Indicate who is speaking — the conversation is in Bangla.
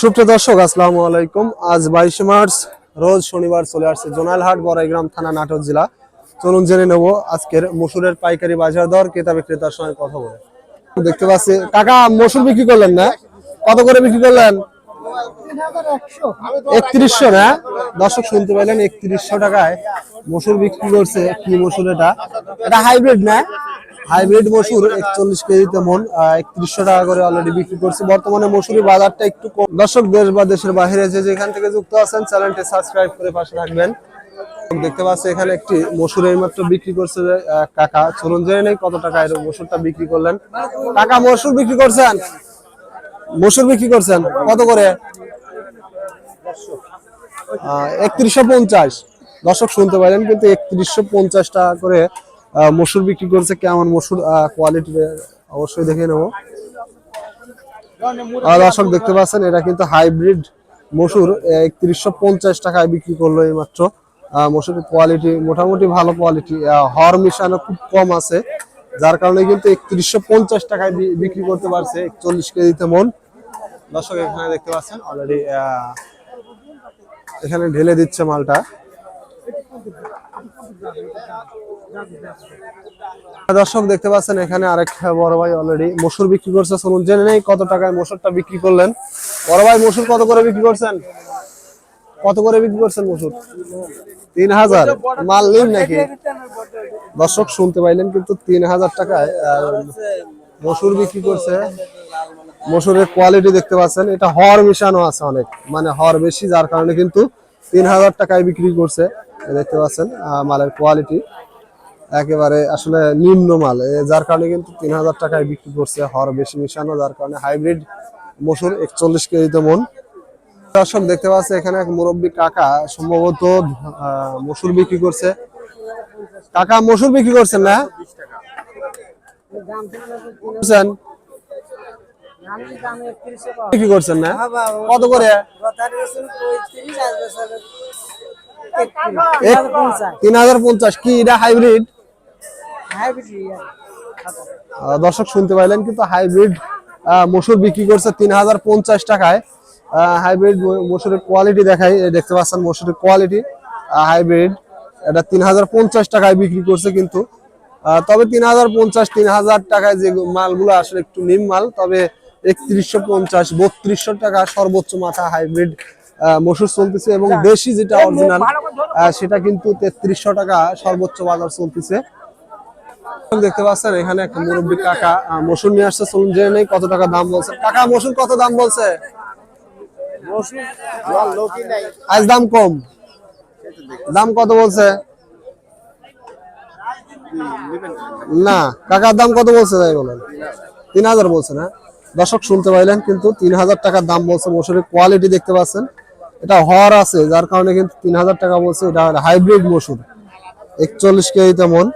Speaker 1: সুপ্রিয় দর্শক, আসসালামু আলাইকুম। আজ বাইশে মার্চ, রোজ শনিবার চলে আসছে জোনালহাট, বড়াইগ্রাম থানা, নাটোর জেলা। চলুন জেনে নেব আজকের মসুরের পাইকারি বাজার দর, ক্রেতা বিক্রেতার সঙ্গে কথা বলে। দেখতে পাচ্ছি, কাকা, মসুর বিক্রি করলেন না? কত করে বিক্রি করলেন? একত্রিশশো না? দর্শক শুনতে পাইলেন একত্রিশশো টাকায় মসুর বিক্রি করছে, কি মসুর এটা? এটা হাইব্রিড না? হাইব্রিড মসুর একচল্লিশ কেজিতে মন একত্রিশশো টাকা করে অলরেডি বিক্রি করছে। বর্তমানে মসুরি বাজারটা একটু কম। দর্শক, দেশ বা দেশের বাইরে যে যেখান থেকে যুক্ত আছেন, চ্যানেলটি সাবস্ক্রাইব করে পাশে রাখবেন দেখতে পাচ্ছি এখানে একটি মসুর এই মাত্র বিক্রি করছে কাকা। চলুন জেনে নেই কত টাকা এর মসুরটা বিক্রি করলেন। কাকা, মসুর বিক্রি করছেন? মসুর বিক্রি করছেন? কত করে? একত্রিশশো পঞ্চাশ। দর্শক, শুনতে পারেন কিন্তু একত্রিশশো পঞ্চাশ টাকা করে মসুর বিক্রি করছে, কেমন মসুর কোয়ালিটি অবশ্যই দেখে নেব। দর্শক দেখতে পাচ্ছেন, এটা কিন্তু হাইব্রিড মসুর একত্রিশশো পঞ্চাশ টাকায় বিক্রি করল এই মাত্র মসুর কোয়ালিটি মোটামুটি ভালো কোয়ালিটি হর মিশানো খুব কম আছে। যার কারণে কিন্তু একত্রিশশো পঞ্চাশ টাকায় বিক্রি করতে পারছে, একচল্লিশ কেজিতে মন। দর্শক এখানে দেখতে পাচ্ছেন অলরেডি এখানে ঢেলে দিচ্ছে মালটা। দর্শক দেখতে পাচ্ছেন, এখানে আরেক বড় ভাই অলরেডি মসুর বিক্রি করছে। শুনুন জেনে নেই কত টাকায় মসুরটা বিক্রি করলেন। বড় ভাই, মসুর কত করে বিক্রি করছেন? কত করে বিক্রি করছেন মসুর? তিন হাজার। মাল নিন নাকি? দর্শক শুনতে পাইলেন কিন্তু তিন হাজার টাকায় মসুর বিক্রি করছে। মসুরের কোয়ালিটি দেখতে পাচ্ছেন, এটা হর মিশানো আছে অনেক। মানে হর বেশি, যার কারণে কিন্তু তিন হাজার টাকায় বিক্রি করছে। দেখতে পাচ্ছেন মালের কোয়ালিটি একেবারে আসলে নিম্ন মাল যার কারণে কিন্তু তিন হাজার টাকায় বিক্রি করছে হর বেশি মিশানো, যার কারণে হাইব্রিড মসুর একচল্লিশ কেজিতে মন। দর্শক, দেখতে পাচ্ছে এখানে এক মুরব্বী কাকা সম্ভবত মসুর বিক্রি করছে। কাকা, মসুর বিক্রি করছেন না? বিক্রি করছেন না? তিন হাজার পঞ্চাশ, কি এটা হাইব্রিড? দর্শক শুনতে পাইলেন কিন্তু হাইব্রিড মসুর বিক্রি করছে তিন হাজার পঞ্চাশ টাকায়। হাইব্রিড মসুরের কোয়ালিটি দেখাই দেখতে পাচ্ছেন মসুরের কোয়ালিটি হাইব্রিড। এটা তিন হাজার পঞ্চাশ টাকায় বিক্রি করছে কিন্তু। তবে তিন হাজার পঞ্চাশ তিন হাজার টাকায় যে মালগুলো আসলে একটু নিম মাল তবে একত্রিশশো পঞ্চাশ বত্রিশশো টাকা সর্বোচ্চ মাথা হাইব্রিড মসুর চলতেছে এবং দেশি যেটা অরিজিনাল সেটা কিন্তু তেত্রিশশো টাকা সর্বোচ্চ বাজার চলতেছে। দেখতে পাচ্ছেন, এখানে একটা মুরব্বী কাকা মসুর নিয়ে আসছে, চলুন জেনে নেই কত টাকা দাম বলছে। কাকা, মসুর কত দাম বলছে? আজ দাম কম। দাম কত বলছে? না, কাকার দাম কত বলছে তাই বলেন। তিন হাজার বলছে না? দর্শক শুনতে পাইলেন, কিন্তু তিন হাজার টাকার দাম বলছে মসুরের কোয়ালিটি দেখতে পাচ্ছেন। এটা হর আছে, যার কারণে কিন্তু তিন হাজার টাকা বলছে, এটা হাইব্রিড মসুর। একচল্লিশ কেজি তেমন